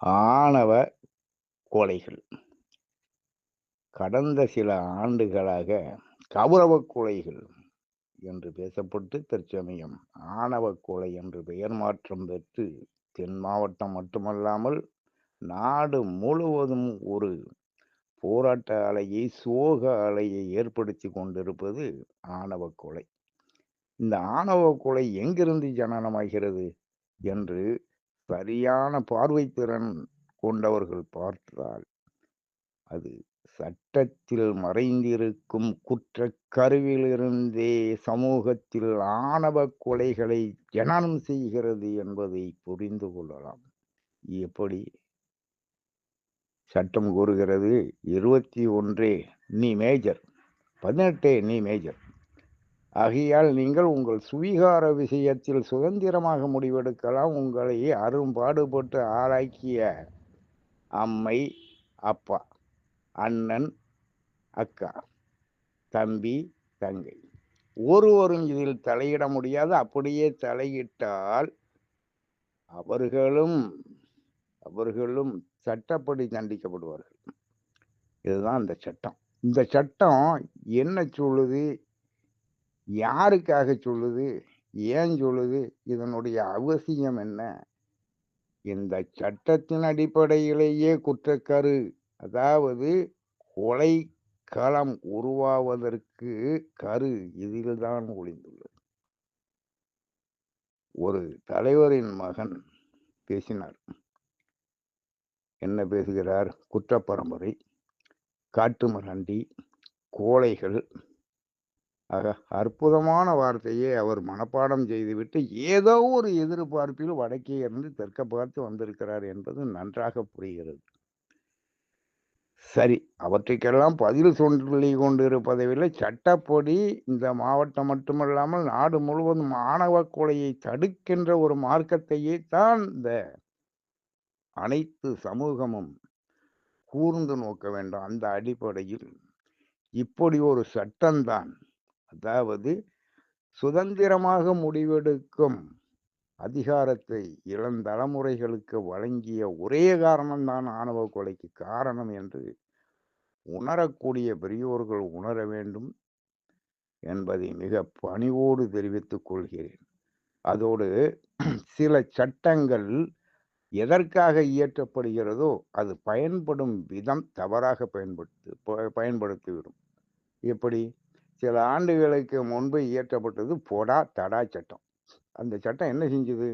ஆணவ கொலைகள். கடந்த சில ஆண்டுகளாக கௌரவ கொலைகள் என்று பேசப்பட்டு தற்சமயம் ஆணவ கொலை என்று பெயர் மாற்றம் பெற்று தென் மாவட்டம் மட்டுமல்லாமல் நாடு முழுவதும் ஒரு போராட்ட அலையை சோக அலையை ஏற்படுத்தி கொண்டிருப்பது ஆணவ கொலை. இந்த ஆணவ கொலை எங்கிருந்து ஜனனமாகிறது என்று சரியான பார்வை திறன் கொண்டவர்கள் பார்த்தால் அது சட்டத்தில் மறைந்திருக்கும் குற்ற கருவிலிருந்தே சமூகத்தில் ஆணவ கொலைகளை ஜனனம் செய்கிறது என்பதை புரிந்து கொள்ளலாம். எப்படி? சட்டம் கூறுகிறது இருபத்தி ஒன்றே நீ மேஜர். பதினெட்டே நீ மேஜர். ஆகையால் நீங்கள் உங்கள் சுவீகார விஷயத்தில் சுதந்திரமாக முடிவெடுக்கலாம். உங்களை அரும்பாடுபட்டு ஆளாக்கிய அம்மை அப்பா அண்ணன் அக்கா தம்பி தங்கை. ஒருவரும் இதில் தலையிட முடியாது. அப்படியே தலையிட்டால் அவர்களும் அவர்களும் சட்டப்படி தண்டிக்கப்படுவார்கள். இதுதான் இந்த சட்டம். இந்த சட்டம் என்ன சொல்லுது? யாருக்காக சொல்லுது? ஏன் சொல்லுது? இதனுடைய அவசியம் என்ன? இந்த சட்டத்தின் அடிப்படையிலேயே குற்றக்கரு அதாவது கொலை களம் உருவாவதற்கு கரு இதில்தான் ஒளிந்துள்ளது. ஒரு தலைவரின் மகன் பேசினார். என்ன பேசுகிறார்? குற்றப்பரம்பரை காட்டு மிராண்டி கோழைகள் ஆக அற்புதமான வார்த்தையை அவர் மனப்பாடம் செய்துவிட்டு ஏதோ ஒரு எதிர்பார்ப்பில் வடக்கே இருந்து தெற்க பார்த்து வந்திருக்கிறார் என்பது நன்றாக புரிகிறது. சரி அவற்றுக்கெல்லாம் பதில் சொல்லி கொண்டிருப்பதை விட சட்டப்படி இந்த மாவட்டம் மட்டுமல்லாமல் நாடு முழுவதும் ஆணவ கொலையை தடுக்கின்ற ஒரு மார்க்கத்தையே தான் இந்த அனைத்து சமூகமும் கூர்ந்து நோக்க வேண்டும் அந்த அடிப்படையில். இப்படி ஒரு சட்டம்தான். அதாவது சுதந்திரமாக முடிவெடுக்கும் அதிகாரத்தை இளந்தலைமுறைகளுக்கு வழங்கிய ஒரே காரணம்தான் ஆணவ கொலைக்கு காரணம் என்று உணரக்கூடிய பெரியோர்கள் உணர வேண்டும் என்பதை மிக பணிவோடு தெரிவித்துக் கொள்கிறேன். அதோடு சில சட்டங்கள் எதற்காக இயற்றப்படுகிறதோ அது பயன்படும் விதம் தவறாக பயன்படுத்து பயன்படுத்திவிடும். எப்படி? சில ஆண்டுகளுக்கு முன்பு இயற்றப்பட்டது போடா தடா சட்டம். அந்த சட்டம் என்ன செஞ்சது?